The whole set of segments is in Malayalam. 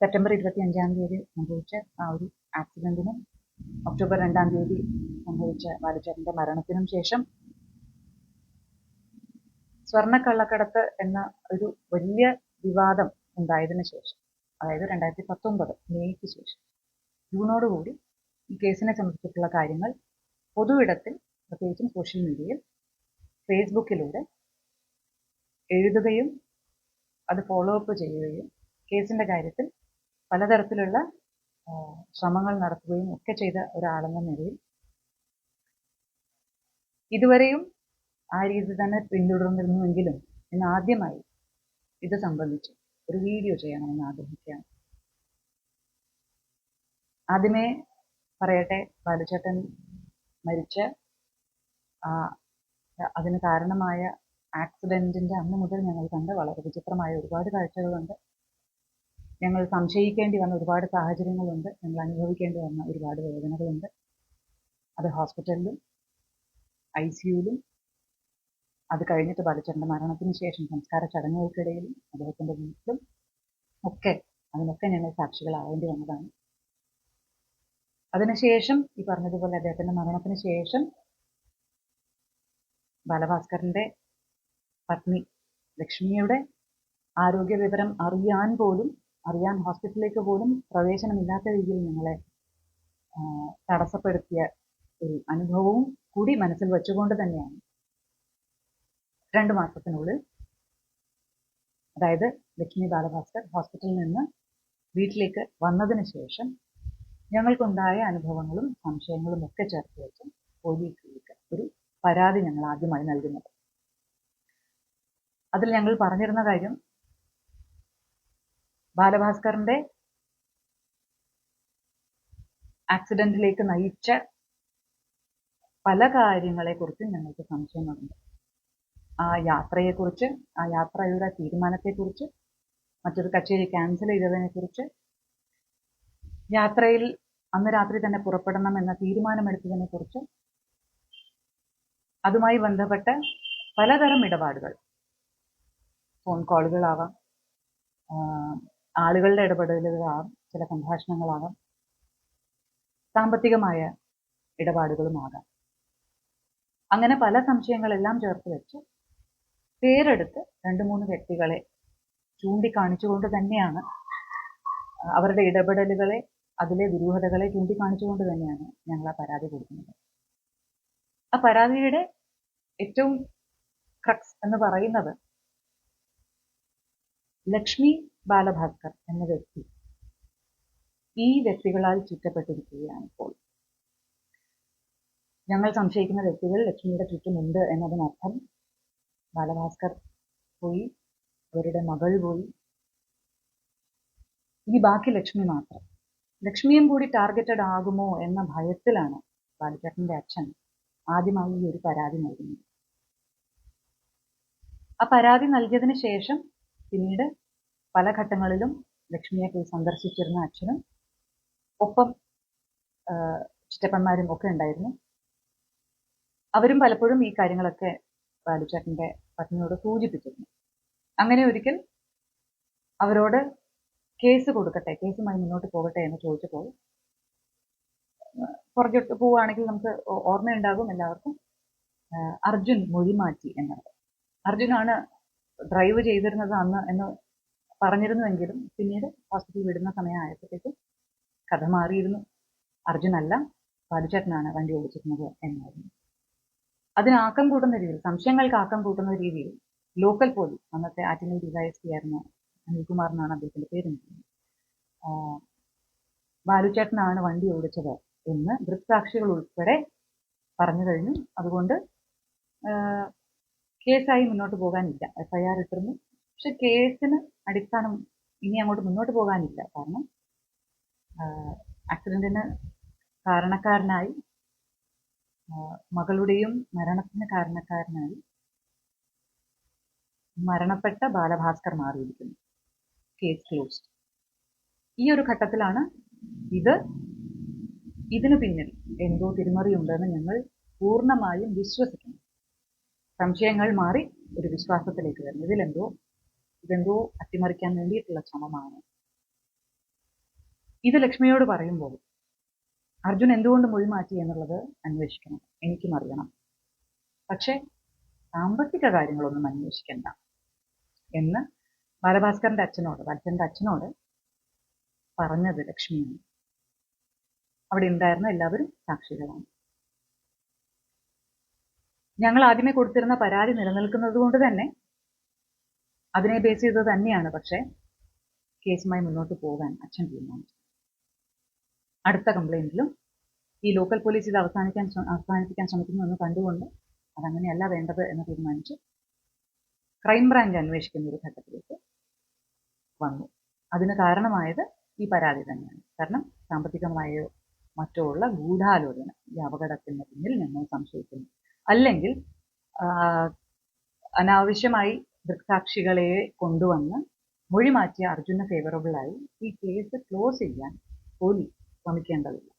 സെപ്റ്റംബർ ഇരുപത്തി അഞ്ചാം തീയതി സംഭവിച്ച ആ ഒരു ആക്സിഡന്റിനും ഒക്ടോബർ രണ്ടാം തീയതി സംഭവിച്ച ബാലചന്ദ്രന്റെ മരണത്തിനും ശേഷം സ്വർണക്കള്ളക്കടത്ത് എന്ന ഒരു വലിയ വിവാദം ഉണ്ടായതിനു ശേഷം അതായത് രണ്ടായിരത്തി പത്തൊമ്പത് മെയ്ക്ക് ശേഷം ജൂണോടുകൂടി ഈ കേസിനെ സംബന്ധിച്ചിട്ടുള്ള കാര്യങ്ങൾ പൊതുവിടത്തിൽ പ്രത്യേകിച്ചും സോഷ്യൽ മീഡിയയിൽ ഫേസ്ബുക്കിലൂടെ എഴുതുകയും അത് ഫോളോ അപ്പ് ചെയ്യുകയും കേസിന്റെ കാര്യത്തിൽ പലതരത്തിലുള്ള ശ്രമങ്ങൾ നടത്തുകയും ഒക്കെ ചെയ്ത ഒരാളെന്ന നിലയിൽ ഇതുവരെയും ആ രീതി തന്നെ പിന്തുടർന്നിരുന്നുവെങ്കിലും ഇന്ന് ആദ്യമായി ഇത് സംബന്ധിച്ച് ഒരു വീഡിയോ ചെയ്യണമെന്ന് ആഗ്രഹിക്കുകയാണ്. ആദ്യമേ പറയട്ടെ ബാലുചേട്ടൻ മരിച്ച അതിന് കാരണമായ ആക്സിഡന്റിന്റെ അന്ന് മുതൽ ഞങ്ങൾ കണ്ട വളരെ വിചിത്രമായ ഒരുപാട് കാഴ്ചകളുണ്ട്. ഞങ്ങൾ സംശയിക്കേണ്ടി വന്ന ഒരുപാട് സാഹചര്യങ്ങളുണ്ട്. ഞങ്ങൾ അനുഭവിക്കേണ്ടി വന്ന ഒരുപാട് വേദനകളുണ്ട്. അത് ഹോസ്പിറ്റലിലും ഐ സിയുലും അത് കഴിഞ്ഞിട്ട് ബാലച്ചേട്ടന്റെ മരണത്തിന് ശേഷം സംസ്കാര ചടങ്ങുകൾക്കിടയിലും അദ്ദേഹത്തിന്റെ വീട്ടിലും ഒക്കെ അതിനൊക്കെ ഞങ്ങൾ സാക്ഷികളാവേണ്ടി വന്നതാണ്. അതിനുശേഷം ഈ പറഞ്ഞതുപോലെ അദ്ദേഹത്തിന്റെ മരണത്തിന് ശേഷം ബാലഭാസ്കറിന്റെ പത്നി ലക്ഷ്മിയുടെ ആരോഗ്യ വിവരം അറിയാൻ പോലും അറിയാൻ ഹോസ്പിറ്റലിലേക്ക് പോലും പ്രവേശനമില്ലാത്ത രീതിയിൽ ഞങ്ങളെ തടസ്സപ്പെടുത്തിയ ഒരു അനുഭവവും കൂടി മനസ്സിൽ വെച്ചുകൊണ്ട് തന്നെയാണ്. രണ്ട് മാസത്തിനുള്ളിൽ അതായത് ലക്ഷ്മി ബാലഭാസ്കർ ഹോസ്പിറ്റലിൽ നിന്ന് വീട്ടിലേക്ക് വന്നതിന് ശേഷം ഞങ്ങൾക്കുണ്ടായ അനുഭവങ്ങളും സംശയങ്ങളും ഒക്കെ ചേർത്ത് വെച്ച് പോലീസിലേക്ക് ഒരു പരാതി ഞങ്ങൾ ആദ്യമായി നൽകുന്നത്. അതിൽ ഞങ്ങൾ പറഞ്ഞിരുന്ന കാര്യം ബാലഭാസ്കറിന്റെ ആക്സിഡന്റിലേക്ക് നയിച്ച പല കാര്യങ്ങളെ കാര്യങ്ങളെക്കുറിച്ച് ഞങ്ങൾക്ക് സംശയങ്ങളുണ്ട്. ആ യാത്രയെക്കുറിച്ച് ആ യാത്രയുടെ തീരുമാനത്തെക്കുറിച്ച് മറ്റൊരു കച്ചേരി ക്യാൻസൽ ചെയ്തതിനെക്കുറിച്ച് യാത്രയിൽ അന്ന് രാത്രി തന്നെ പുറപ്പെടണം എന്ന തീരുമാനമെടുത്തതിനെ കുറിച്ച് അതുമായി ബന്ധപ്പെട്ട പലതരം ഇടപാടുകൾ ഫോൺ കോളുകളാവാം ആളുകളുടെ ഇടപെടലുകളാകാം ചില സംഭാഷണങ്ങളാകാം സാമ്പത്തികമായ ഇടപാടുകളുമാകാം. അങ്ങനെ പല സംശയങ്ങളെല്ലാം ചേർത്ത് വെച്ച് പേരെടുത്ത് രണ്ട് മൂന്ന് വ്യക്തികളെ ചൂണ്ടിക്കാണിച്ചുകൊണ്ട് തന്നെയാണ് അവരുടെ ഇടപെടലുകളെ അതിലെ ദുരൂഹതകളെ ചൂണ്ടിക്കാണിച്ചുകൊണ്ട് തന്നെയാണ് ഞങ്ങൾ ആ പരാതി കൊടുക്കുന്നത്. ആ പരാതിയുടെ ഏറ്റവും ക്രക്സ് എന്ന് പറയുന്നത് ലക്ഷ്മി ബാലഭാസ്കർ എന്ന വ്യക്തി. ഈ വ്യക്തികളാൽ ചുറ്റപ്പെട്ടിരിക്കുകയാണ് ഇപ്പോൾ. ഞങ്ങൾ സംശയിക്കുന്ന വ്യക്തികൾ ലക്ഷ്മിയുടെ ചുറ്റുമുണ്ട് എന്നതിനർത്ഥം ബാലഭാസ്കർ പോയി അവരുടെ മകൾ പോയി. ഇനി ബാക്കി ലക്ഷ്മി മാത്രം. ലക്ഷ്മിയും കൂടി ടാർഗറ്റഡ് ആകുമോ എന്ന ഭയത്തിലാണ് ബാലചേട്ടന്റെ അച്ഛൻ ആദ്യമായി ഈ ഒരു പരാതി നൽകുന്നത്. ആ പരാതി നൽകിയതിന് ശേഷം പിന്നീട് പല ഘട്ടങ്ങളിലും ലക്ഷ്മിയെ പോയി സന്ദർശിച്ചിരുന്ന അച്ഛനും ഒപ്പം ചിറ്റപ്പന്മാരും ഒക്കെ ഉണ്ടായിരുന്നു. അവരും പലപ്പോഴും ഈ കാര്യങ്ങളൊക്കെ ബാലുചേട്ടന്റെ പത്നിയോട് സൂചിപ്പിച്ചിരുന്നു. അങ്ങനെ ഒരിക്കൽ അവരോട് കേസ് കൊടുക്കട്ടെ കേസുമായി മുന്നോട്ട് പോകട്ടെ എന്ന് ചോദിച്ചപ്പോൾ പുറകോട്ട് പോവുകയാണെങ്കിൽ നമുക്ക് ഓർമ്മയുണ്ടാകും എല്ലാവർക്കും. അർജുൻ മൊഴി മാറ്റി എന്നത് അർജുനാണ് ഡ്രൈവ് ചെയ്തിരുന്നത് അന്ന് എന്ന് പറഞ്ഞിരുന്നുവെങ്കിലും പിന്നീട് ഹോസ്പിറ്റലിൽ വിടുന്ന സമയമായപ്പോഴത്തേക്കും കഥ മാറിയിരുന്നു. അർജുനല്ല ബാലുചേട്ടനാണ് വണ്ടി ഓടിച്ചിരുന്നത് എന്നായിരുന്നു. അതിന് ആക്കം കൂട്ടുന്ന രീതിയിൽ സംശയങ്ങൾക്ക് ആക്കം കൂട്ടുന്ന രീതിയിൽ ലോക്കൽ പോലീസ് അന്നത്തെ ആറ്റിങ്ങൽ ഡിവൈഎസ്പി ആയിരുന്ന അനിൽകുമാർ എന്നാണ് അദ്ദേഹത്തിന്റെ പേര് ബാലുചേട്ടനാണ് വണ്ടി ഓടിച്ചത് എന്ന് ദൃക്സാക്ഷികൾ ഉൾപ്പെടെ പറഞ്ഞു കഴിഞ്ഞു. അതുകൊണ്ട് കേസായി മുന്നോട്ട് പോകാനില്ല. എഫ്ഐആർ ഇട്ടിരുന്നു. പക്ഷെ കേസിന് അടിസ്ഥാനം ഇനി അങ്ങോട്ട് മുന്നോട്ട് പോകാനില്ല. കാരണം ആക്സിഡന്റിന് കാരണക്കാരനായി മകളുടെയും മരണത്തിന് കാരണക്കാരനായി മരണപ്പെട്ട ബാലഭാസ്കർ മാറിയിരിക്കുന്നു. കേസ് ക്ലോസ്ഡ് ഈ ഒരു ഘട്ടത്തിലാണ് ഇത് ഇതിനു പിന്നിൽ എന്തോ തിരിമറിയുണ്ടെന്ന് ഞങ്ങൾ പൂർണമായും വിശ്വസിക്കുന്നു. സംശയങ്ങൾ മാറി ഒരു വിശ്വാസത്തിലേക്ക് വരുന്നു. ഇതിലെന്തോ ഇതെന്തോ അട്ടിമറിക്കാൻ വേണ്ടിയിട്ടുള്ള ശ്രമമാണ്. ഇത് ലക്ഷ്മിയോട് പറയുമ്പോൾ അർജുൻ എന്തുകൊണ്ട് മൊഴി മാറ്റി എന്നുള്ളത് അന്വേഷിക്കണം. എനിക്കും അറിയണം. പക്ഷേ സാമ്പത്തിക കാര്യങ്ങളൊന്നും അന്വേഷിക്കണ്ട എന്ന് ബാലഭാസ്കറിന്റെ അച്ഛനോട് വത്സന്റെ അച്ഛനോട് പറഞ്ഞത് ലക്ഷ്മിയാണ്. അവിടെ ഉണ്ടായിരുന്ന എല്ലാവരും സാക്ഷികളാണ്. ഞങ്ങൾ ആദ്യമേ കൊടുത്തിരുന്ന പരാതി നിലനിൽക്കുന്നത് കൊണ്ട് തന്നെ അതിനെ ബേസ് ചെയ്ത് തന്നെയാണ്. പക്ഷേ കേസുമായി മുന്നോട്ട് പോകാൻ അച്ഛൻ തീരുമാനിച്ചു. അടുത്ത കംപ്ലൈന്റിലും ഈ ലോക്കൽ പോലീസ് ഇത് അവസാനിക്കാൻ അവസാനിപ്പിക്കാൻ ശ്രമിക്കുന്നു എന്ന് കണ്ടുകൊണ്ട് അതങ്ങനെയല്ല വേണ്ടത് എന്ന് തീരുമാനിച്ച്. ക്രൈംബ്രാഞ്ച് അന്വേഷിക്കുന്ന ഒരു ഘട്ടത്തിലേക്ക് വന്നു. അതിന് കാരണമായത് ഈ പരാതി തന്നെയാണ്. കാരണം സാമ്പത്തികമായോ മറ്റോ ഉള്ള ഗൂഢാലോചന ഈ അപകടത്തിന് പിന്നിൽ ഞങ്ങൾ സംശയിക്കുന്നു. അല്ലെങ്കിൽ അനാവശ്യമായി ദൃക്സാക്ഷികളെ കൊണ്ടുവന്ന് മൊഴി മാറ്റിയ അർജുന ഫേവറബിളായി ഈ കേസ് ക്ലോസ് ചെയ്യാൻ പോലീസ് ശ്രമിക്കേണ്ടതില്ല.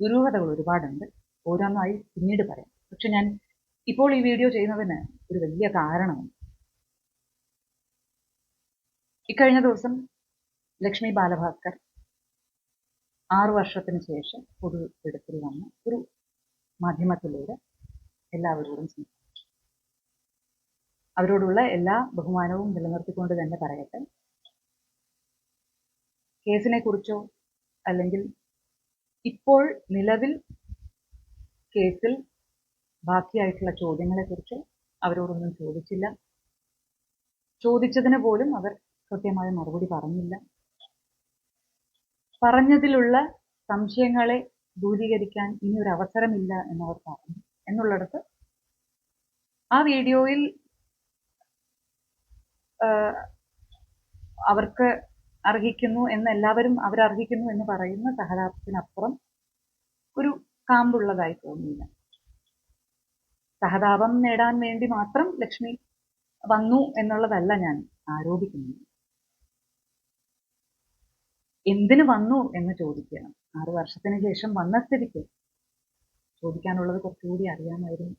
ദുരൂഹതകൾ ഒരുപാടുണ്ട്. ഓരോന്നായി പിന്നീട് പറയാം. പക്ഷെ ഞാൻ ഇപ്പോൾ ഈ വീഡിയോ ചെയ്യുന്നതിന് ഒരു വലിയ കാരണമുണ്ട്. ഇക്കഴിഞ്ഞ ദിവസം ലക്ഷ്മി ബാലഭാസ്കർ ആറു വർഷത്തിന് ശേഷം പൊതു എടുത്തിൽ വന്ന് ഒരു മാധ്യമത്തിലൂടെ എല്ലാവരോടും സംസാരിച്ചു അവരോടുള്ള എല്ലാ ബഹുമാനവും നിലനിർത്തിക്കൊണ്ട് തന്നെ പറയട്ടെ. കേസിനെ കുറിച്ചോ അല്ലെങ്കിൽ ഇപ്പോൾ നിലവിൽ കേസിൽ ബാക്കിയായിട്ടുള്ള ചോദ്യങ്ങളെക്കുറിച്ച് അവരോടൊന്നും ചോദിച്ചില്ല. ചോദിച്ചതിന് പോലും അവർ കൃത്യമായ മറുപടി പറഞ്ഞില്ല. പറഞ്ഞതിലുള്ള സംശയങ്ങളെ ദൂരീകരിക്കാൻ ഇനി ഒരു അവസരമില്ല എന്നവർ പറഞ്ഞു. എന്നുള്ളിടത്ത് ആ വീഡിയോയിൽ അവർക്ക് അർഹിക്കുന്നു എന്ന് എല്ലാവരും അവരർഹിക്കുന്നു എന്ന് പറയുന്ന സഹതാപത്തിനപ്പുറം ഒരു കാമ്പുള്ളതായി തോന്നിയില്ല. സഹതാപം നേടാൻ വേണ്ടി മാത്രം ലക്ഷ്മി വന്നു എന്നുള്ളതല്ല ഞാൻ ആരോപിക്കുന്നത്. എന്തിനു വന്നു എന്ന് ചോദിക്കണം. ആറു വർഷത്തിന് ശേഷം വന്ന സ്ഥിതിക്ക് ചോദിക്കാനുള്ളത് കുറച്ചുകൂടി അറിയാമായിരുന്നു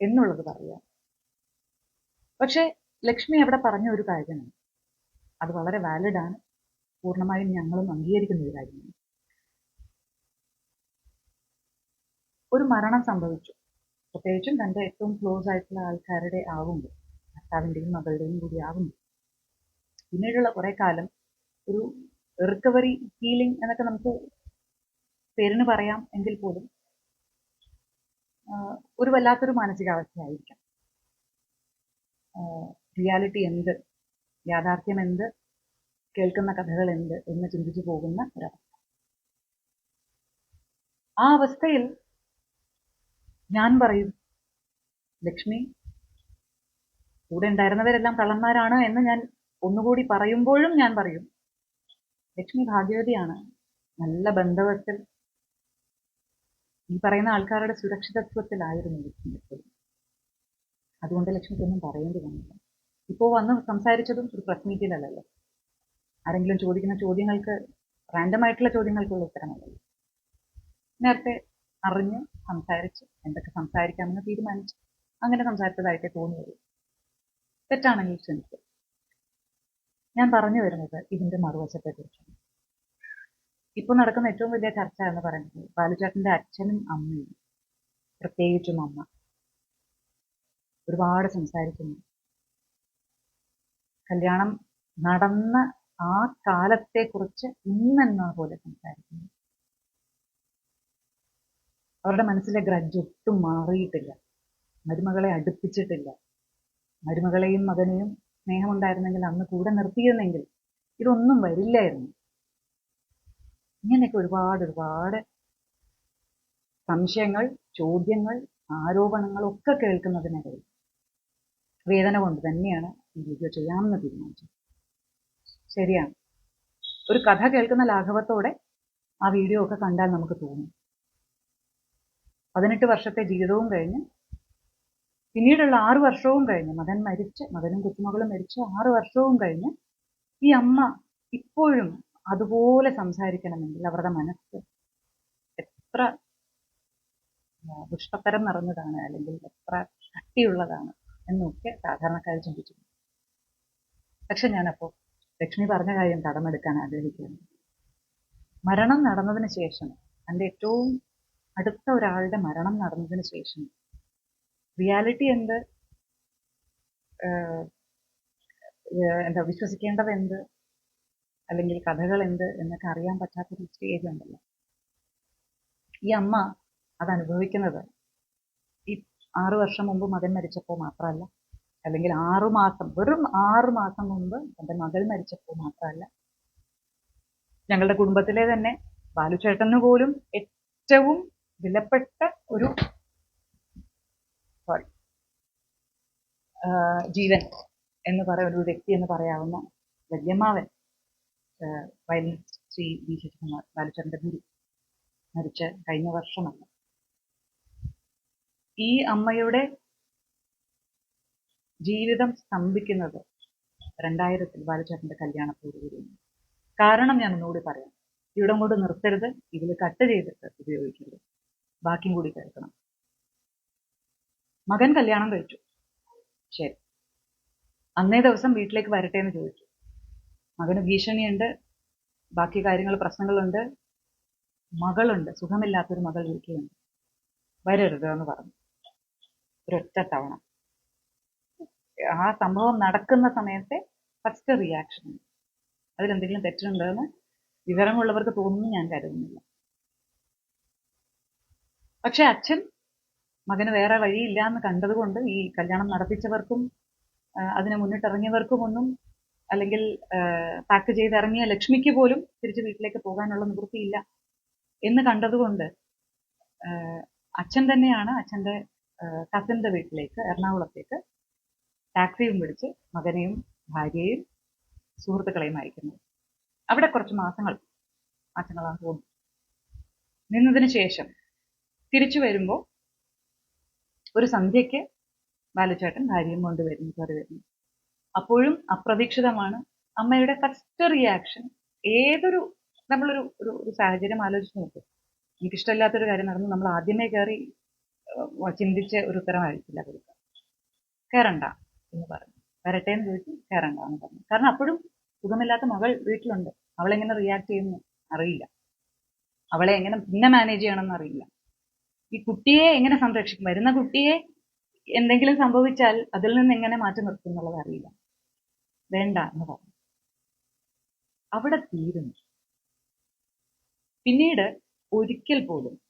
എന്നുള്ളത് പറയാം. പക്ഷെ ലക്ഷ്മി അവിടെ പറഞ്ഞ ഒരു കാര്യമാണ്. അത് വളരെ വാലിഡാണ് പൂർണമായും ഞങ്ങളും അംഗീകരിക്കുന്ന ഒരു കാര്യമാണ്. ഒരു മരണം സംഭവിച്ചു. പ്രത്യേകിച്ചും തന്റെ ഏറ്റവും ക്ലോസ് ആയിട്ടുള്ള ആൾക്കാരുടെ ആവുമ്പോൾ ഭർത്താവിന്റെയും മകളുടെയും കൂടി ആവുമ്പോൾ. പിന്നീടുള്ള കുറെ കാലം ഒരു റിക്കവറി ഹീലിംഗ് എന്നൊക്കെ നമുക്ക് പേരിന് പറയാം എങ്കിൽ പോലും ഒരു വല്ലാത്തൊരു മാനസികാവസ്ഥയായിരിക്കാം. റിയാലിറ്റി എന്ത്? യാഥാർത്ഥ്യം എന്ത് കേൾക്കുന്ന കഥകൾ എന്ത് എന്ന് ചിന്തിച്ചു പോകുന്ന ഒരവസ്ഥ. ആ അവസ്ഥയിൽ ഞാൻ പറയും ലക്ഷ്മി കൂടെ ഉണ്ടായിരുന്നവരെല്ലാം കള്ളന്മാരാണ് എന്ന് ഞാൻ ഒന്നുകൂടി പറയുമ്പോഴും ഞാൻ പറയും. ലക്ഷ്മി ഭാഗ്യവതിയാണ്. നല്ല ബന്ധവത്തിൽ ഈ പറയുന്ന ആൾക്കാരുടെ സുരക്ഷിതത്വത്തിലായിരുന്നു ലക്ഷ്മി എപ്പോഴും. അതുകൊണ്ട് ലക്ഷ്മിക്കൊന്നും പറയേണ്ടി വന്നില്ല. ഇപ്പോൾ വന്ന് സംസാരിച്ചതും ഒരു പ്രസ് മീറ്റിലല്ലല്ലോ ആരെങ്കിലും ചോദിക്കുന്ന ചോദ്യങ്ങൾക്ക് റാൻഡം ആയിട്ടുള്ള ചോദ്യങ്ങൾക്കുള്ള ഉത്തരമല്ലല്ലോ നേരത്തെ അറിഞ്ഞ് സംസാരിച്ച് എന്തൊക്കെ സംസാരിക്കാമെന്ന് തീരുമാനിച്ച് അങ്ങനെ സംസാരിച്ചതായിട്ടേ തോന്നിയുള്ളൂ. തെറ്റാണെങ്കിൽ ക്ഷമിക്കുക. ഞാൻ പറഞ്ഞു വരുന്നത് ഇതിന്റെ മറുവശത്തെക്കുറിച്ചാണ്. ഇപ്പോൾ നടക്കുന്ന ഏറ്റവും വലിയ ചർച്ച എന്ന് പറയുന്നത് ബാലുചേട്ടന്റെ അച്ഛനും അമ്മയും പ്രത്യേകിച്ചും അമ്മ ഒരുപാട് സംസാരിക്കുന്നു. കല്യാണം നടന്ന ആ കാലത്തെ കുറിച്ച് ഇന്നെന്ന പോലെ സംസാരിക്കുന്നു. അവരുടെ മനസ്സിലെ ഗ്രഡ്ജ് ഒട്ടും മാറിയിട്ടില്ല. മരുമകളെ അടുപ്പിച്ചിട്ടില്ല. മരുമകളെയും മകനെയും സ്നേഹമുണ്ടായിരുന്നെങ്കിൽ അന്ന് കൂടെ നിർത്തിയിരുന്നെങ്കിൽ ഇതൊന്നും വരില്ലായിരുന്നു. ഇങ്ങനെയൊക്കെ ഒരുപാട് ഒരുപാട് സംശയങ്ങൾ ചോദ്യങ്ങൾ ആരോപണങ്ങൾ ഒക്കെ കേൾക്കുന്നതിനിടയിൽ വേദന കൊണ്ട് തന്നെയാണ് ഈ ചെയ്യാമെന്ന് തീരുമാനിച്ചു. ശരിയാണ് ഒരു കഥ കേൾക്കുന്ന ലാഘവത്തോടെ ആ വീഡിയോ ഒക്കെ കണ്ടാൽ നമുക്ക് തോന്നും. പതിനെട്ട് വർഷത്തെ ജീവിതവും കഴിഞ്ഞ് പിന്നീടുള്ള ആറു വർഷവും കഴിഞ്ഞ് മകൻ മരിച്ച് മകനും കുത്തുമകളും മരിച്ച് ആറു വർഷവും കഴിഞ്ഞ് ഈ അമ്മ ഇപ്പോഴും അതുപോലെ സംസാരിക്കണമെങ്കിൽ അവരുടെ മനസ്സ് എത്ര ദുഷ്ടത്തരം നിറഞ്ഞതാണ് അല്ലെങ്കിൽ എത്ര കട്ടിയുള്ളതാണ് എന്നൊക്കെ സാധാരണക്കാർ ചിന്തിച്ചിട്ടുണ്ട്. പക്ഷെ ഞാനപ്പോൾ ലക്ഷ്മി പറഞ്ഞ കാര്യം കടമെടുക്കാൻ ആഗ്രഹിക്കുന്നു. മരണം നടന്നതിന് ശേഷം എന്റെ ഏറ്റവും അടുത്ത ഒരാളുടെ മരണം നടന്നതിന് ശേഷം റിയാലിറ്റി എന്ത്? എന്താ വിശ്വസിക്കേണ്ടത് എന്ത്? അല്ലെങ്കിൽ കഥകൾ എന്ത് എന്നൊക്കെ അറിയാൻ പറ്റാത്തൊരു സ്റ്റേജ് ഉണ്ടല്ലോ ഈ അമ്മ അത് അനുഭവിക്കുന്നത് ഈ ആറു വർഷം മുമ്പ് മകൻ മരിച്ചപ്പോൾ മാത്രമല്ല. അല്ലെങ്കിൽ ആറുമാസം വെറും ആറുമാസം മുമ്പ് എന്റെ മകൾ മരിച്ചപ്പോൾ മാത്രമല്ല ഞങ്ങളുടെ കുടുംബത്തിലെ തന്നെ ബാലുചേട്ടന് പോലും ഏറ്റവും വിലപ്പെട്ട ഒരു സോറി ജീവൻ എന്ന് പറയുന്ന ഒരു വ്യക്തി എന്ന് പറയാവുന്ന വല്യമ്മാവൻ വയലിനിസ്റ്റ് ശ്രീ വി ശശികുമാർ ബാലുചേട്ടന്റെ ഗുരു മരിച്ച കഴിഞ്ഞ വർഷമല്ല ഈ അമ്മയുടെ ജീവിതം സ്തംഭിക്കുന്നത് രണ്ടായിരത്തിൽ ബാലചേട്ടന്റെ കല്യാണത്തോടുകൂടിയാണ് കാരണം ഞാൻ ഒന്നുകൂടി പറയാം. ഇവിടെ കൊണ്ട് നിർത്തരുത് ഇതിൽ കട്ട് ചെയ്തിട്ട് ഉപയോഗിക്കരുത്. ബാക്കിയും കൂടി കേൾക്കണം. മകൻ കല്യാണം കഴിച്ചു. ശരി. അന്നേ ദിവസം വീട്ടിലേക്ക് വരട്ടെ എന്ന് ചോദിച്ചു. മകന് ഭീഷണിയുണ്ട് ബാക്കി കാര്യങ്ങൾ പ്രശ്നങ്ങളുണ്ട് മകളുണ്ട് സുഖമില്ലാത്തൊരു മകൾ വീട്ടിലുണ്ട്. വരരുത് എന്ന് പറഞ്ഞു. ഒരൊറ്റ തവണ. ആ സംഭവം നടക്കുന്ന സമയത്തെ ഫസ്റ്റ് റിയാക്ഷൻ അതിലെന്തെങ്കിലും തെറ്റുണ്ടെന്ന് വിവരമുള്ളവർക്ക് തോന്നുന്നു ഞാൻ കരുതുന്നില്ല. പക്ഷെ അച്ഛൻ മകന് വേറെ വഴിയില്ല എന്ന് കണ്ടതുകൊണ്ട് ഈ കല്യാണം നടത്തിച്ചവർക്കും അതിന് മുന്നിട്ടിറങ്ങിയവർക്കും ഒന്നും അല്ലെങ്കിൽ പാക്ക് ചെയ്ത് ഇറങ്ങിയ ലക്ഷ്മിക്ക് പോലും തിരിച്ച് വീട്ടിലേക്ക് പോകാനുള്ള നിവൃത്തിയില്ല എന്ന് കണ്ടതുകൊണ്ട് അച്ഛൻ തന്നെയാണ് അച്ഛന്റെ കസിന്റെ വീട്ടിലേക്ക് എറണാകുളത്തേക്ക് ടാക്സിയും പിടിച്ച് മകനെയും ഭാര്യയും സുഹൃത്തുക്കളെയും അയക്കുന്നത് അവിടെ കുറച്ച് മാസങ്ങൾ മാസങ്ങളാണ് തോന്നുന്നു നിന്നതിന് ശേഷം തിരിച്ചു വരുമ്പോൾ ഒരു സന്ധ്യയ്ക്ക് ബാലച്ചേട്ടൻ ഭാര്യയും കൊണ്ട് വരുന്നു കയറി വരുന്നു അപ്പോഴും അപ്രതീക്ഷിതമാണ് അമ്മയുടെ ഫസ്റ്റ് റിയാക്ഷൻ ഏതൊരു നമ്മളൊരു ഒരു ഒരു സാഹചര്യം ആലോചിച്ച് നോക്കും. എനിക്കിഷ്ടമില്ലാത്തൊരു കാര്യം നടന്നു നമ്മൾ ആദ്യമേ കയറി ചിന്തിച്ച് ഒരു ഉത്തരമായിരിക്കില്ല കൊടുക്കുക കയറണ്ട. എന്ന് പറഞ്ഞു വരട്ടെ എന്ന് ചോദിച്ചു കയറണ്ടെന്ന് പറഞ്ഞു. കാരണം അപ്പോഴും സുഖമില്ലാത്ത മകൾ വീട്ടിലുണ്ട്. അവളെങ്ങനെ റിയാക്ട് ചെയ്യുന്നു അറിയില്ല. അവളെ എങ്ങനെ പിന്നെ മാനേജ് ചെയ്യണമെന്ന് അറിയില്ല. ഈ കുട്ടിയെ എങ്ങനെ സംരക്ഷിക്കും? വരുന്ന കുട്ടിയെ എന്തെങ്കിലും സംഭവിച്ചാൽ അതിൽ നിന്ന് എങ്ങനെ മാറ്റി നിർത്തും എന്നുള്ളത് അറിയില്ല. വേണ്ട എന്ന് പറഞ്ഞു. അവിടെ തീരുന്നു. പിന്നീട് ഒരിക്കൽ പോലും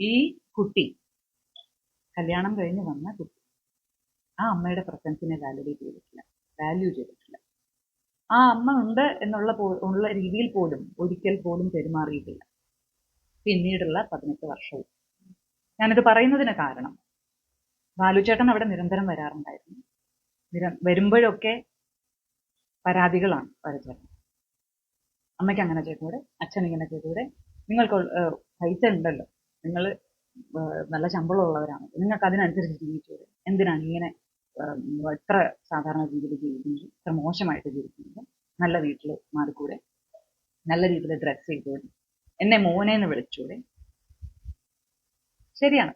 ഈ കുട്ടി കല്യാണം കഴിഞ്ഞ് വന്ന കുട്ടി ആ അമ്മയുടെ പ്രസൻസിനെ വാലിഡേറ്റ് ചെയ്തിട്ടില്ല. വാല്യൂ ചെയ്തിട്ടില്ല. ആ അമ്മ ഉണ്ട് എന്നുള്ള ഉള്ള രീതിയിൽ പോലും ഒരിക്കൽ പോലും പെരുമാറിയിട്ടില്ല. പിന്നീടുള്ള പതിനെട്ട് വർഷവും. ഞാനിത് പറയുന്നതിന് കാരണം ബാലുചേട്ടൻ അവിടെ നിരന്തരം വരാറുണ്ടായിരുന്നു. നിര- വരുമ്പോഴൊക്കെ പരാതികളാണ് ബാലുചേട്ടൻ അമ്മയ്ക്ക് അങ്ങനെ ചെയ്തൂടെ അച്ഛൻ ഇങ്ങനെ ചെയ്തൂടെ നിങ്ങൾക്ക് പൈസ ഉണ്ടല്ലോ. നിങ്ങൾ നല്ല ശമ്പളമുള്ളവരാണ്. നിങ്ങൾക്ക് അതിനനുസരിച്ച് ജീവിച്ചൂടെ? എന്തിനാണ് ഇങ്ങനെ ഇത്ര സാധാരണ രീതിയിൽ ജീവിക്കുന്നത് എത്ര മോശമായിട്ട് ജീവിക്കുന്നത് നല്ല വീട്ടിൽ മാറിക്കൂടെ നല്ല രീതിയിൽ ഡ്രസ് ചെയ്തൂടെ എന്നെ മോനെന്ന് വിളിച്ചൂടെ ശരിയാണ്.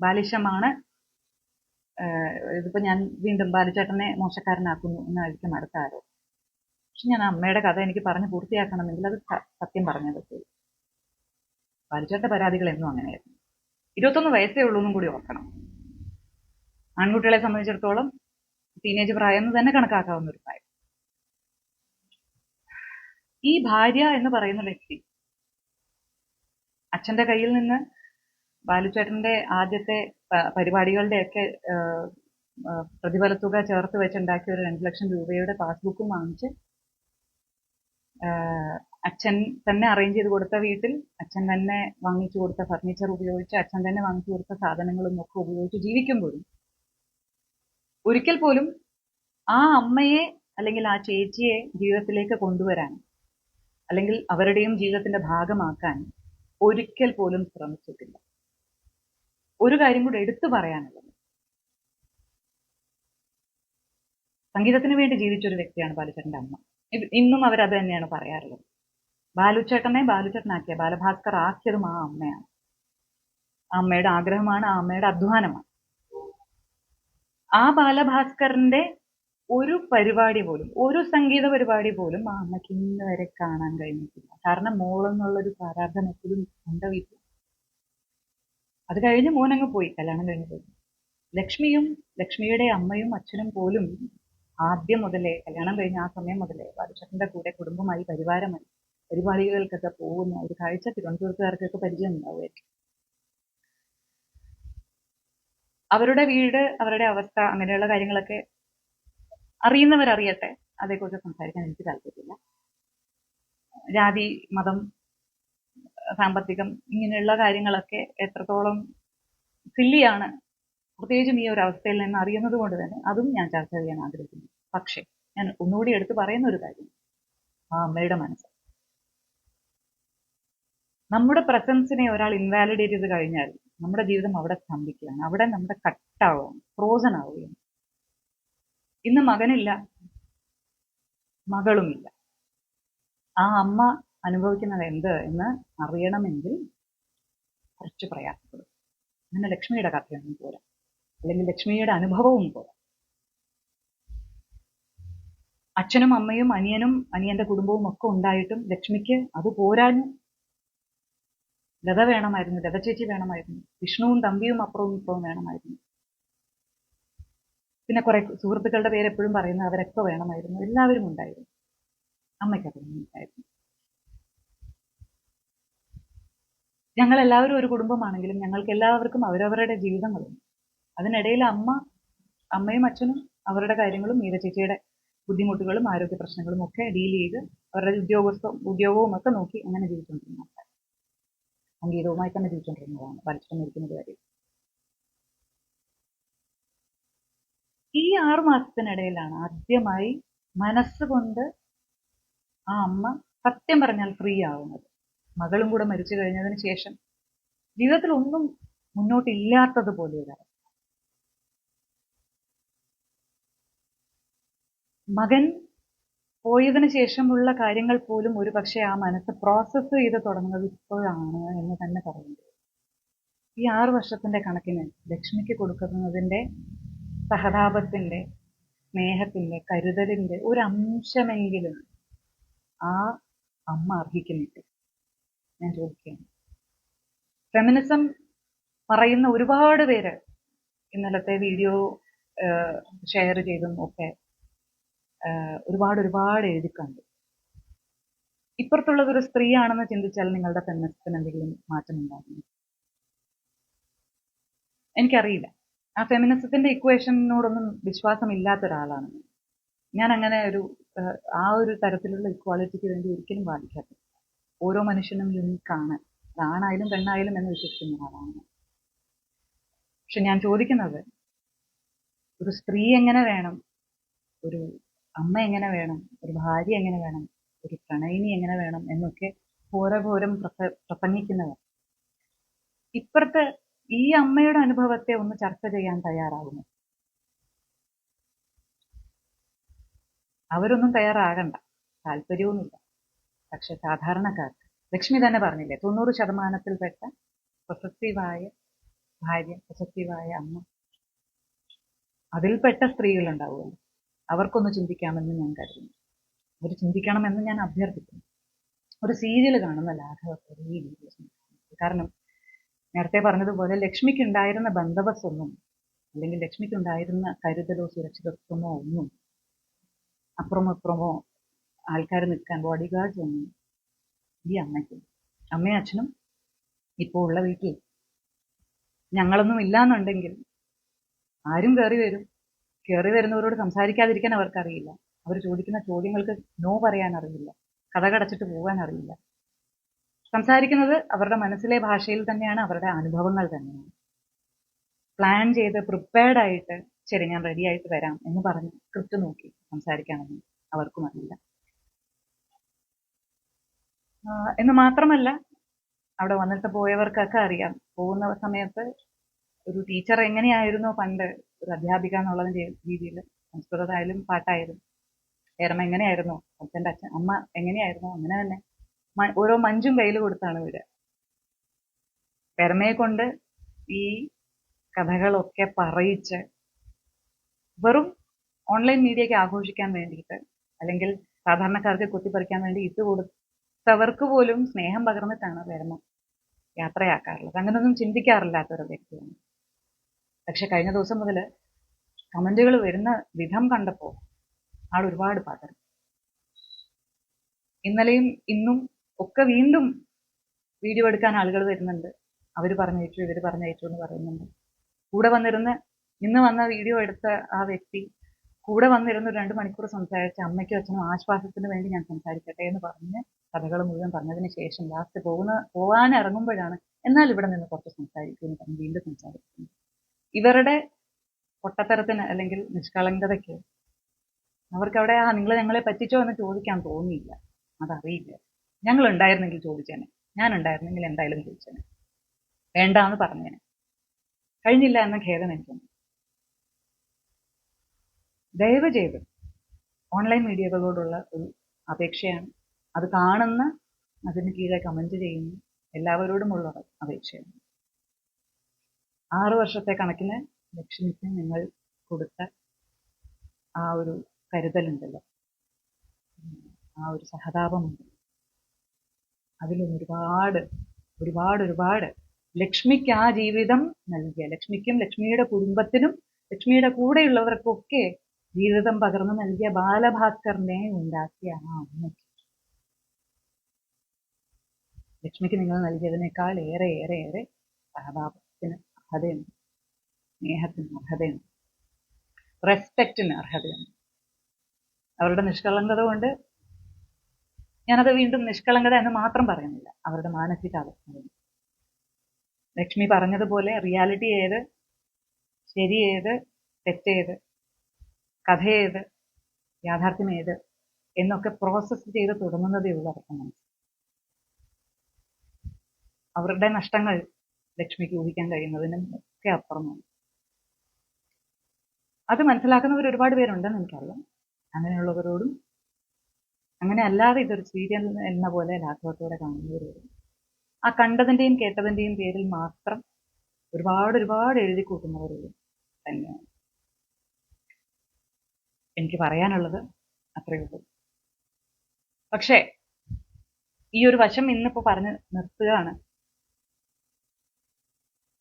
ബാലിശമാണ്. ഇതിപ്പോൾ ഇതിപ്പോ ഞാൻ വീണ്ടും ബാലിച്ചേട്ടനെ മോശക്കാരനാക്കുന്നു എന്നായിരിക്കും അടുത്ത ആരോ പക്ഷെ ഞാൻ അമ്മയുടെ കഥ എനിക്ക് പറഞ്ഞ് പൂർത്തിയാക്കണമെങ്കിൽ അത് സത്യം പറഞ്ഞേ പറ്റൂ. ബാലിച്ചേട്ട പരാതികൾ എന്നും അങ്ങനെയായിരുന്നു. ഇരുപത്തൊന്ന് വയസ്സേ ഉള്ളൂ എന്നും കൂടി ഓർക്കണം. ആൺകുട്ടികളെ സംബന്ധിച്ചിടത്തോളം ടീനേജ് പ്രായം എന്ന് തന്നെ കണക്കാക്കാവുന്ന ഒരു പ്രായം. ഈ ഭാര്യ എന്ന് പറയുന്ന വ്യക്തി അച്ഛന്റെ കയ്യിൽ നിന്ന് ബാലുചേട്ടന്റെ ആദ്യത്തെ പരിപാടികളുടെയൊക്കെ പ്രതിഫലത്തുക ചേർത്ത് വെച്ചുണ്ടാക്കിയ ഒരു രണ്ട് ലക്ഷം രൂപയുടെ പാസ്ബുക്കും വാങ്ങിച്ച് അച്ഛൻ തന്നെ അറേഞ്ച് ചെയ്ത് കൊടുത്ത വീട്ടിൽ അച്ഛൻ തന്നെ വാങ്ങിച്ചു കൊടുത്ത ഫർണിച്ചർ ഉപയോഗിച്ച് അച്ഛൻ തന്നെ വാങ്ങിച്ചു കൊടുത്ത സാധനങ്ങളും ഒക്കെ ഉപയോഗിച്ച് ജീവിക്കുമ്പോഴും ഒരിക്കൽ പോലും ആ അമ്മയെ അല്ലെങ്കിൽ ആ ചേച്ചിയെ ജീവിതത്തിലേക്ക് കൊണ്ടുവരാൻ അല്ലെങ്കിൽ അവരുടെയും ജീവിതത്തിന്റെ ഭാഗമാക്കാൻ ഒരിക്കൽ പോലും ശ്രമിച്ചിട്ടില്ല. ഒരു കാര്യം കൂടെ എടുത്തു പറയാനുള്ളത്. സംഗീതത്തിന് വേണ്ടി ജീവിച്ച ഒരു വ്യക്തിയാണ് ബാലുചേട്ടന്റെ അമ്മ. ഇന്നും അവരത് തന്നെയാണ് പറയാറുള്ളത്. ബാലുചേട്ടനെ ബാലുചേട്ടനാക്കിയ ബാലഭാസ്കർ ആക്കിയതും ആ അമ്മയാണ്. ആ അമ്മയുടെ ആഗ്രഹമാണ് ആ അമ്മയുടെ അധ്വാനമാണ്. ആ ബാലഭാസ്കറിന്റെ ഒരു പരിപാടി പോലും ഒരു സംഗീത പരിപാടി പോലും ആ അമ്മയ്ക്ക് ഇന്ന് വരെ കാണാൻ കഴിഞ്ഞിട്ടില്ല. കാരണം മോളെന്നുള്ളൊരു പ്രാരാബ്ധം എപ്പോഴും ഉണ്ട് വീട്ടിൽ. അത് കഴിഞ്ഞ് മോനങ്ങ് പോയി കല്യാണം കഴിഞ്ഞ് പോയി. ലക്ഷ്മിയും ലക്ഷ്മിയുടെ അമ്മയും അച്ഛനും പോലും ആദ്യം മുതലേ കല്യാണം കഴിഞ്ഞ ആ സമയം മുതലേ ബാലുചേട്ടന്റെ കൂടെ കുടുംബമായി പരിവാരമായി പരിപാടികൾക്കൊക്കെ പോകുന്ന ഒരു കാഴ്ച തിരുവനന്തപുരത്തുകാർക്കൊക്കെ പരിചയം ഉണ്ടാവുമായിരിക്കും. അവരുടെ വീട് അവരുടെ അവസ്ഥ അങ്ങനെയുള്ള കാര്യങ്ങളൊക്കെ അറിയുന്നവരറിയട്ടെ. അതേക്കുറിച്ച് സംസാരിക്കാൻ എനിക്ക് താല്പര്യമില്ല. ജാതി മതം സാമ്പത്തികം ഇങ്ങനെയുള്ള കാര്യങ്ങളൊക്കെ എത്രത്തോളം സില്ലിയാണ് പ്രത്യേകിച്ചും ഈ ഒരു അവസ്ഥയിൽ നിന്ന് അറിയുന്നത് കൊണ്ട് തന്നെ അതും ഞാൻ ചർച്ച ചെയ്യാൻ ആഗ്രഹിക്കുന്നു. പക്ഷേ ഞാൻ ഒന്നുകൂടി എടുത്തു പറയുന്ന ഒരു കാര്യം. ആ അമ്മയുടെ മനസ്സ്. നമ്മുടെ പ്രസൻസിനെ ഒരാൾ ഇൻവാലിഡേറ്റ് ചെയ്ത് കഴിഞ്ഞാൽ നമ്മുടെ ജീവിതം അവിടെ സ്തംഭിക്കുകയാണ്. അവിടെ നമ്മുടെ കട്ടാവുകയാണ് ഫ്രോസൺ ആവുകയാണ്. ഇന്ന് മകനില്ല മകളുമില്ല. ആ അമ്മ അനുഭവിക്കുന്നത് എന്ത് എന്ന് അറിയണമെങ്കിൽ കുറച്ച് പ്രയാസപ്പെടും. അങ്ങനെ ലക്ഷ്മിയുടെ കഥയൊന്നും പോരാ. അല്ലെങ്കിൽ ലക്ഷ്മിയുടെ അനുഭവവും പോരാ. അച്ഛനും അമ്മയും അനിയനും അനിയന്റെ കുടുംബവും ഒക്കെ ഉണ്ടായിട്ടും ലക്ഷ്മിക്ക് അത് പോരാഞ്ഞു ലത വേണമായിരുന്നു ലത ചേച്ചി വേണമായിരുന്നു വിഷ്ണുവും തമ്പിയും അപ്പുറവും ഇപ്പുറവും വേണമായിരുന്നു. പിന്നെ കുറെ സുഹൃത്തുക്കളുടെ പേര് എപ്പോഴും അവരൊക്കെ വേണമായിരുന്നു എല്ലാവരും ഉണ്ടായിരുന്നു. അമ്മയ്ക്കതൊന്നും ഉണ്ടായിരുന്നു ഞങ്ങൾ എല്ലാവരും ഒരു കുടുംബമാണെങ്കിലും ഞങ്ങൾക്ക് എല്ലാവർക്കും അവരവരുടെ ജീവിതങ്ങളുണ്ട്. അതിനിടയിൽ അമ്മ അമ്മയും അച്ഛനും അവരുടെ കാര്യങ്ങളും മീര ചേച്ചിയുടെ ബുദ്ധിമുട്ടുകളും ആരോഗ്യ പ്രശ്നങ്ങളും ഒക്കെ ഡീൽ ചെയ്ത് അവരുടെ ഉദ്യോഗസ്ഥ ഉദ്യോഗവും ഒക്കെ നോക്കി അങ്ങനെ ജീവിച്ചുകൊണ്ടിരുന്ന. സംഗീതവുമായി തന്നെ ജീവിച്ചുകൊണ്ടിരുന്നതാണ് പരസ്പരം മരിക്കുന്നത് വരെ. ഈ ആറു മാസത്തിനിടയിലാണ് ആദ്യമായി മനസ്സുകൊണ്ട് ആ അമ്മ സത്യം പറഞ്ഞാൽ ഫ്രീ ആവുന്നത്. മകളും കൂടെ മരിച്ചു കഴിഞ്ഞതിന് ശേഷം ജീവിതത്തിൽ ഒന്നും മുന്നോട്ടില്ലാത്തതുപോലെ ഒരു അവസ്ഥ. മകൻ പോയതിന് ശേഷമുള്ള കാര്യങ്ങൾ പോലും ഒരു പക്ഷേ ആ മനസ്സ് പ്രോസസ്സ് ചെയ്ത് തുടങ്ങുന്നത് ഇപ്പോഴാണ് എന്ന് തന്നെ പറയുന്നത് ഈ ആറു വർഷത്തിന്റെ കണക്കിന് ലക്ഷ്മിക്ക് കൊടുക്കുന്നതിന്റെ സഹതാപത്തിന്റെ സ്നേഹത്തിന്റെ കരുതലിന്റെ ഒരു അംശമെങ്കിലും ആ അമ്മ അർഹിക്കുന്നില്ല ഞാൻ ചോദിക്കുകയാണ്. ഫെമിനിസം പറയുന്ന ഒരുപാട് പേര് ഇന്നലത്തെ വീഡിയോ ഷെയർ ചെയ്തും ഒക്കെ ഒരുപാട് ഒരുപാട് എഴുതി എഴുതിക്കണ്ടു. ഇപ്പുറത്തുള്ളത് ഒരു സ്ത്രീയാണെന്ന് ചിന്തിച്ചാൽ നിങ്ങളുടെ ഫെമിനിസത്തിന് എന്തെങ്കിലും മാറ്റം ഉണ്ടാകുന്നു എനിക്കറിയില്ല. ആ ഫെമിനിസത്തിന്റെ ഇക്വേഷനോടൊന്നും വിശ്വാസമില്ലാത്ത ഒരാളാണ് ഞാൻ. അങ്ങനെ ഒരു ആ ഒരു തരത്തിലുള്ള ഇക്വാളിറ്റിക്ക് വേണ്ടി ഒരിക്കലും ബാധിക്കാത്ത ഓരോ മനുഷ്യനും യുണീക്കാണ് ആണായാലും പെണ്ണായാലും എന്ന് വിശ്വസിക്കുന്ന ആളാണ് പക്ഷെ ഞാൻ ചോദിക്കുന്നത് ഒരു സ്ത്രീ എങ്ങനെ വേണം ഒരു അമ്മ എങ്ങനെ വേണം? ഒരു ഭാര്യ എങ്ങനെ വേണം? ഒരു പ്രണയിനി എങ്ങനെ വേണം? എന്നൊക്കെ ഘോരഘോരം പ്രസ പ്രസംഗിക്കുന്നവർ. ഇപ്പുറത്തെ ഈ അമ്മയുടെ അനുഭവത്തെ ഒന്ന് ചർച്ച ചെയ്യാൻ തയ്യാറാകുമോ അവരൊന്നും തയ്യാറാകണ്ട. താല്പര്യവുമില്ല പക്ഷെ സാധാരണക്കാർക്ക് ലക്ഷ്മി തന്നെ പറഞ്ഞില്ലേ തൊണ്ണൂറ് ശതമാനത്തിൽപ്പെട്ട പ്രസക്തിവായ ഭാര്യ പ്രസക്തിവായ അമ്മ അതിൽപ്പെട്ട സ്ത്രീകളുണ്ടാവുമല്ലോ. അവർക്കൊന്ന് ചിന്തിക്കാമെന്ന് ഞാൻ കരുതുന്നു. അവർ ചിന്തിക്കണമെന്ന് ഞാൻ അഭ്യർത്ഥിക്കുന്നു. ഒരു സീരിയൽ കാണുന്ന ലാഘവത്തോടെ ഈ വീഡിയോ കാരണം നേരത്തെ പറഞ്ഞതുപോലെ ലക്ഷ്മിക്ക് ഉണ്ടായിരുന്ന അല്ലെങ്കിൽ ലക്ഷ്മിക്ക് ഉണ്ടായിരുന്ന കരുതലോ സുരക്ഷിതത്വമോ ഒന്നും അപ്പുറമോ ഇപ്പുറമോ ആൾക്കാർ നിൽക്കാൻ ബോഡി ഗാർഡ്സ് ഒന്നും ഈ അമ്മയ്ക്ക് അമ്മയും അച്ഛനും ഇപ്പോൾ ഉള്ള വീട്ടിൽ. ഞങ്ങളൊന്നും ഇല്ലാന്നുണ്ടെങ്കിൽ ആരും കയറി വരും. കയറി വരുന്നവരോട് സംസാരിക്കാതിരിക്കാൻ അവർക്കറിയില്ല. അവർ ചോദിക്കുന്ന ചോദ്യങ്ങൾക്ക് നോ പറയാൻ അറിയില്ല കഥ കടച്ചിട്ട് പോകാൻ അറിയില്ല സംസാരിക്കുന്നത് അവരുടെ മനസ്സിലെ ഭാഷയിൽ തന്നെയാണ് അവരുടെ അനുഭവങ്ങൾ തന്നെയാണ്. പ്ലാൻ ചെയ്ത് പ്രിപ്പയർഡ് ആയിട്ട് ശരി ഞാൻ റെഡി ആയിട്ട് വരാം എന്ന് പറഞ്ഞ് സ്ക്രിപ്റ്റ് നോക്കി സംസാരിക്കാനൊന്നും അവർക്കും അറിയില്ല. എന്ന് മാത്രമല്ല അവിടെ വന്നിട്ട് പോയവർക്കൊക്കെ അറിയാം. പോകുന്ന സമയത്ത് ഒരു ടീച്ചർ എങ്ങനെയായിരുന്നു പണ്ട്? ഒരു അധ്യാപിക എന്നുള്ളതിന്റെ രീതിയിൽ സംസ്കൃതമായാലും പാട്ടായാലും. ഏറമ എങ്ങനെയായിരുന്നു? അച്ഛന്റെ അച്ഛൻ അമ്മ എങ്ങനെയായിരുന്നു? അങ്ങനെ തന്നെ. ഓരോ മഞ്ചും കയ്യിൽ കൊടുത്താണ് വരിക പെരമയെ കൊണ്ട് ഈ കഥകളൊക്കെ പറയിച്ച് വെറും ഓൺലൈൻ മീഡിയയ്ക്ക് ആഘോഷിക്കാൻ വേണ്ടിയിട്ട് അല്ലെങ്കിൽ സാധാരണക്കാർക്ക് കുത്തിപ്പറിക്കാൻ വേണ്ടി ഇത് കൊടുത്തവർക്ക് പോലും സ്നേഹം പകർന്നിട്ടാണ് വരുന്ന യാത്രയാക്കാറുള്ളത്. അങ്ങനൊന്നും ചിന്തിക്കാറില്ലാത്ത ഒരു വ്യക്തിയാണ്. പക്ഷെ കഴിഞ്ഞ ദിവസം മുതൽ കമന്റുകൾ വരുന്ന വിധം കണ്ടപ്പോൾ ആൾ ഒരുപാട് പാത്രം ഇന്നലെയും ഇന്നും ഒക്കെ വീണ്ടും വീഡിയോ എടുക്കാൻ ആളുകൾ വരുന്നുണ്ട്. അവർ പറഞ്ഞയച്ചു ഇവർ പറഞ്ഞയച്ചു എന്ന് പറയുന്നുണ്ട്. കൂടെ വന്നിരുന്ന് ഇന്ന് വന്ന വീഡിയോ എടുത്ത ആ വ്യക്തി കൂടെ വന്നിരുന്ന് രണ്ട് മണിക്കൂർ സംസാരിച്ച അമ്മയ്ക്കും അച്ഛനും ആശ്വാസത്തിന് വേണ്ടി ഞാൻ സംസാരിക്കട്ടെ എന്ന് പറഞ്ഞ് കഥകൾ മുഴുവൻ പറഞ്ഞതിന് ശേഷം ലാസ്റ്റ് പോകുന്ന പോകാൻ ഇറങ്ങുമ്പോഴാണ് എന്നാൽ ഇവിടെ നിന്ന് കുറച്ച് സംസാരിക്കും എന്ന് പറഞ്ഞ് വീണ്ടും സംസാരിക്കുന്നു. ഇവരുടെ പൊട്ടത്തരത്തിന് അല്ലെങ്കിൽ നിഷ്കളങ്കതയ്ക്ക് അവർക്ക് അവിടെ ആ നിങ്ങൾ ഞങ്ങളെ പറ്റിച്ചോ എന്ന് ചോദിക്കാൻ തോന്നിയില്ല. അതറിയില്ല. ഞങ്ങൾ ഉണ്ടായിരുന്നെങ്കിൽ ചോദിച്ചേനെ. ഞാൻ ഉണ്ടായിരുന്നെങ്കിൽ എന്തായാലും ചോദിച്ചേനെ. വേണ്ട എന്ന് പറഞ്ഞേനെ. കഴിഞ്ഞില്ല എന്ന ഖേദം എനിക്കുണ്ട്. ദയവ് ചെയ്ത് ഓൺലൈൻ മീഡിയകളോടുള്ള ഒരു അപേക്ഷയാണ്. അത് കാണുന്ന അതിന് കീഴെ കമന്റ് ചെയ്യുന്ന എല്ലാവരോടുമുള്ള അപേക്ഷയാണ്. ആറു വർഷത്തെ കണക്കിന് ലക്ഷ്മിക്ക് നിങ്ങൾ കൊടുത്ത ആ ഒരു കരുതലുണ്ടല്ലോ. ആ ഒരു സഹതാപമുണ്ട്. അതിലും ഒരുപാട് ഒരുപാട് ഒരുപാട് ലക്ഷ്മിക്ക് ആ ജീവിതം നൽകിയ ലക്ഷ്മിക്കും ലക്ഷ്മിയുടെ കുടുംബത്തിനും ലക്ഷ്മിയുടെ കൂടെയുള്ളവർക്കൊക്കെ ജീവിതം പകർന്നു നൽകിയ ബാലഭാസ്കറിനെ ഉണ്ടാക്കിയ ആ അമ്മയ്ക്ക് ലക്ഷ്മിക്ക് നിങ്ങൾ നൽകിയതിനേക്കാൾ ഏറെ ഏറെ ഏറെ സഹതാപത്തിന് അർഹതയുണ്ട്. സ്നേഹത്തിന് അർഹതയുണ്ട്. റെസ്പെക്റ്റിന് അർഹതയുണ്ട്. അവരുടെ നിഷ്കളങ്കത കൊണ്ട് ഞാനത് വീണ്ടും നിഷ്കളങ്കത എന്ന് മാത്രം പറയുന്നില്ല. അവരുടെ മാനസികാവസ്ഥ ലക്ഷ്മി പറഞ്ഞതുപോലെ റിയാലിറ്റി ഏത്? ശരി ഏത്? തെറ്റേത് കഥ ഏത്? യാഥാർത്ഥ്യം ഏത്? എന്നൊക്കെ പ്രോസസ്സ് ചെയ്ത് തുടങ്ങുന്നതേ ഉള്ളൂ അവർക്ക് അവരുടെ നഷ്ടങ്ങൾ ലക്ഷ്മിക്ക് ഊഹിക്കാൻ കഴിയുന്നതിനും ഒക്കെ അപ്പുറമാണ്. അത് മനസ്സിലാക്കുന്നവർ ഒരുപാട് പേരുണ്ടെന്ന് എനിക്കറിയാം. അങ്ങനെയുള്ളവരോടും അങ്ങനെ അല്ലാതെ ഇതൊരു സീരിയൽ എന്ന പോലെ ലാഘവത്തോടെ കാണുന്നവരോടും ആ കണ്ടതിന്റെയും കേട്ടതിന്റെയും പേരിൽ മാത്രം ഒരുപാട് ഒരുപാട് എഴുതി കൂട്ടുന്നവരോടും തന്നെയാണ്. എനിക്ക് പറയാനുള്ളത് അത്രയേ ഉള്ളൂ. പക്ഷേ ഈ ഒരു വശം ഇന്നിപ്പോൾ പറഞ്ഞ് നിർത്തുകയാണ്.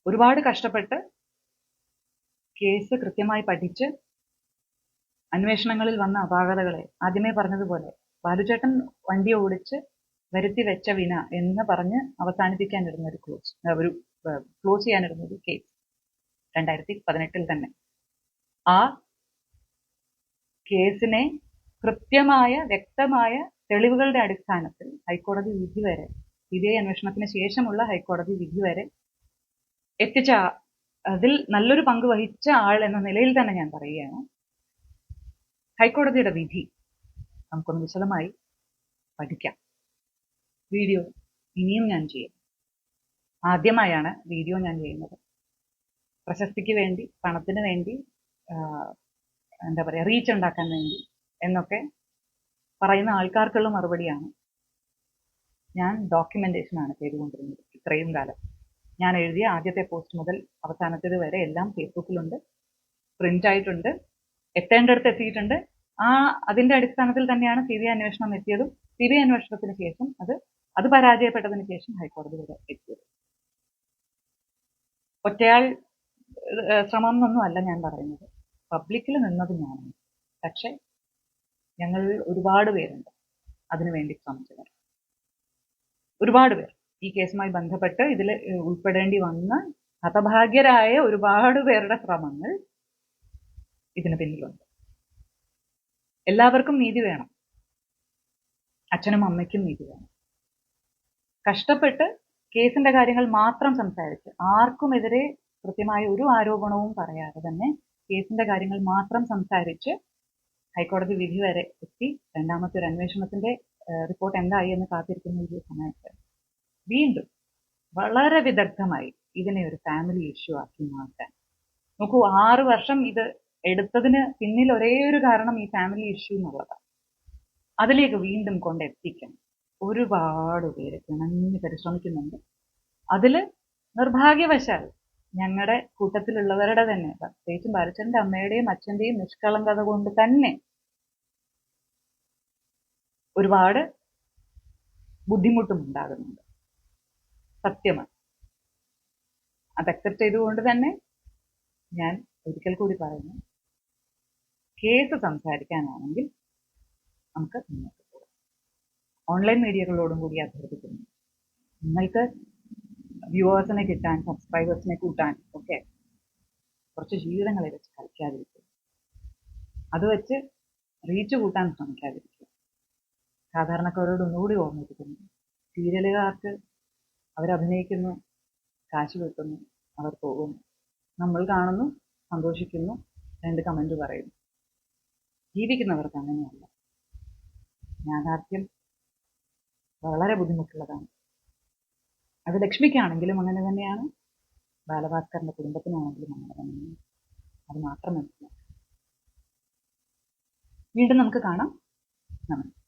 ഒരുപാട് കഷ്ടപ്പെട്ട് കേസ് കൃത്യമായി പഠിച്ച് അന്വേഷണങ്ങളിൽ വന്ന അപാകതകളെ ആദ്യമേ പറഞ്ഞതുപോലെ ബാലുചേട്ടൻ വണ്ടി ഓടിച്ച് വരുത്തി വെച്ച വിന എന്ന് പറഞ്ഞ് അവസാനിപ്പിക്കാനിരുന്ന ഒരു ക്ലോസ് ഒരു ക്ലോസ് ചെയ്യാനിരുന്ന ഒരു കേസ് രണ്ടായിരത്തി പതിനെട്ടിൽ തന്നെ. ആ കേസിനെ കൃത്യമായ വ്യക്തമായ തെളിവുകളുടെ അടിസ്ഥാനത്തിൽ ഹൈക്കോടതി വിധി വരെ ഐ അന്വേഷണത്തിന് ശേഷമുള്ള ഹൈക്കോടതി വിധി വരെ എത്തിച്ച അതിൽ നല്ലൊരു പങ്ക് വഹിച്ച ആൾ എന്ന നിലയിൽ തന്നെ ഞാൻ പറയുകയാണ്. ഹൈക്കോടതിയുടെ വിധി നമുക്കൊന്ന് വിശദമായി പഠിക്കാം. വീഡിയോ ഇനിയും ഞാൻ ചെയ്യും. ആദ്യമായാണ് വീഡിയോ ഞാൻ ചെയ്യുന്നത്. പ്രശസ്തിക്ക് വേണ്ടി പണത്തിന് വേണ്ടി എന്താ പറയുക റീച്ച് ഉണ്ടാക്കാൻ വേണ്ടി എന്നൊക്കെ പറയുന്ന ആൾക്കാർക്കുള്ള മറുപടിയാണ് ഞാൻ ഡോക്യുമെന്റേഷൻ ആണ് ചെയ്തുകൊണ്ടിരുന്നത് ഇത്രയും കാലം. ഞാൻ എഴുതിയ ആദ്യത്തെ പോസ്റ്റ് മുതൽ അവസാനത്തേത് വരെ എല്ലാം ഫേസ്ബുക്കിലുണ്ട്. പ്രിന്റ് ആയിട്ടുണ്ട്. എത്തേണ്ടടുത്ത് എത്തിയിട്ടുണ്ട്. ആ അതിന്റെ അടിസ്ഥാനത്തിൽ തന്നെയാണ് സി ബി ഐ അന്വേഷണം എത്തിയതും. സി ബി ഐ അന്വേഷണത്തിന് ശേഷം അത് അത് പരാജയപ്പെട്ടതിന് ശേഷം ഹൈക്കോടതി വരെ എത്തിയത്. ഒറ്റയാൾ ശ്രമം എന്നൊന്നും അല്ല ഞാൻ പറയുന്നത്. പബ്ലിക്കിൽ നിന്നത് ഞാനാണ്. പക്ഷെ ഞങ്ങൾ ഒരുപാട് പേരുണ്ട്. അതിനുവേണ്ടി ശ്രമിച്ചവർ. ഒരുപാട് പേർ. ഈ കേസുമായി ബന്ധപ്പെട്ട് ഇതിൽ ഉൾപ്പെടേണ്ടി വന്ന ഹതഭാഗ്യരായ ഒരുപാട് പേരുടെ ശ്രമങ്ങൾ ഇതിന് പിന്നിലുണ്ട്. എല്ലാവർക്കും നീതി വേണം. അച്ഛനും അമ്മയ്ക്കും നീതി വേണം. കഷ്ടപ്പെട്ട് കേസിന്റെ കാര്യങ്ങൾ മാത്രം സംസാരിച്ച് ആർക്കുമെതിരെ കൃത്യമായ ഒരു ആരോപണവും പറയാതെ തന്നെ കേസിന്റെ കാര്യങ്ങൾ മാത്രം സംസാരിച്ച് ഹൈക്കോടതി വിധി വരെ എത്തി. രണ്ടാമത്തെ ഒരു അന്വേഷണത്തിന്റെ റിപ്പോർട്ട് എന്തായി എന്ന് കാത്തിരിക്കുന്ന ഈ സമയത്ത്. വീണ്ടും വളരെ വിദഗ്ധമായി ഇതിനെ ഒരു ഫാമിലി ഇഷ്യൂ ആക്കി മാറ്റാൻ. നോക്കൂ ആറു വർഷം ഇത് എടുത്തതിന് പിന്നിൽ ഒരേ ഒരു കാരണം ഈ ഫാമിലി ഇഷ്യൂ എന്നുള്ളതാണ്. അതിലേക്ക് വീണ്ടും കൊണ്ടെത്തിക്കാൻ ഒരുപാട് പേര് കിണഞ്ഞ് പരിശ്രമിക്കുന്നുണ്ട്. അതിൽ നിർഭാഗ്യവശാൽ ഞങ്ങളുടെ കൂട്ടത്തിലുള്ളവരുടെ തന്നെ പ്രത്യേകിച്ചും ഭരച്ചന്റെ അമ്മയുടെയും അച്ഛന്റെയും നിഷ്കളങ്കത കൊണ്ട് തന്നെ ഒരുപാട് ബുദ്ധിമുട്ടും ഉണ്ടാകുന്നുണ്ട് സത്യമാണ്. അത് അക്സെപ്റ്റ് ചെയ്തുകൊണ്ട് തന്നെ ഞാൻ ഒരിക്കൽ കൂടി പറയുന്നു കേസ് സംസാരിക്കാനാണെങ്കിൽ നമുക്ക് മുന്നോട്ട് പോകാം. ഓൺലൈൻ മീഡിയകളോടും കൂടി അഭ്യർത്ഥിക്കുന്നു. നിങ്ങൾക്ക് വ്യൂവേഴ്സിനെ കിട്ടാൻ സബ്സ്ക്രൈബേഴ്സിനെ കൂട്ടാൻ ഒക്കെ കുറച്ച് ജീവിതങ്ങളെ വെച്ച് കളിക്കാതിരിക്കുക. അത് വെച്ച് റീച്ച് കൂട്ടാൻ ശ്രമിക്കാതിരിക്കുക. സാധാരണക്കാരോട് ഒന്നുകൂടി ഓർമ്മിപ്പിക്കുന്നു. സീരിയലുകാർക്ക് അവരഭിനയിക്കുന്നു കാശ് കിട്ടുന്നു അവർ പോകുന്നു. നമ്മൾ കാണുന്നു സന്തോഷിക്കുന്നു രണ്ട് കമന്റ് പറയുന്നു. ജീവിക്കുന്നവർക്ക് അങ്ങനെയല്ല. യാഥാർത്ഥ്യം വളരെ ബുദ്ധിമുട്ടുള്ളതാണ്. അത് ലക്ഷ്മിക്കാണെങ്കിലും അങ്ങനെ തന്നെയാണ്. ബാലഭാസ്കറിന്റെ കുടുംബത്തിനാണെങ്കിലും അങ്ങനെ തന്നെയാണ്. അത് മാത്രം മനസ്സിലാക്കാം വീണ്ടും നമുക്ക് കാണാം. നമസ്കാരം.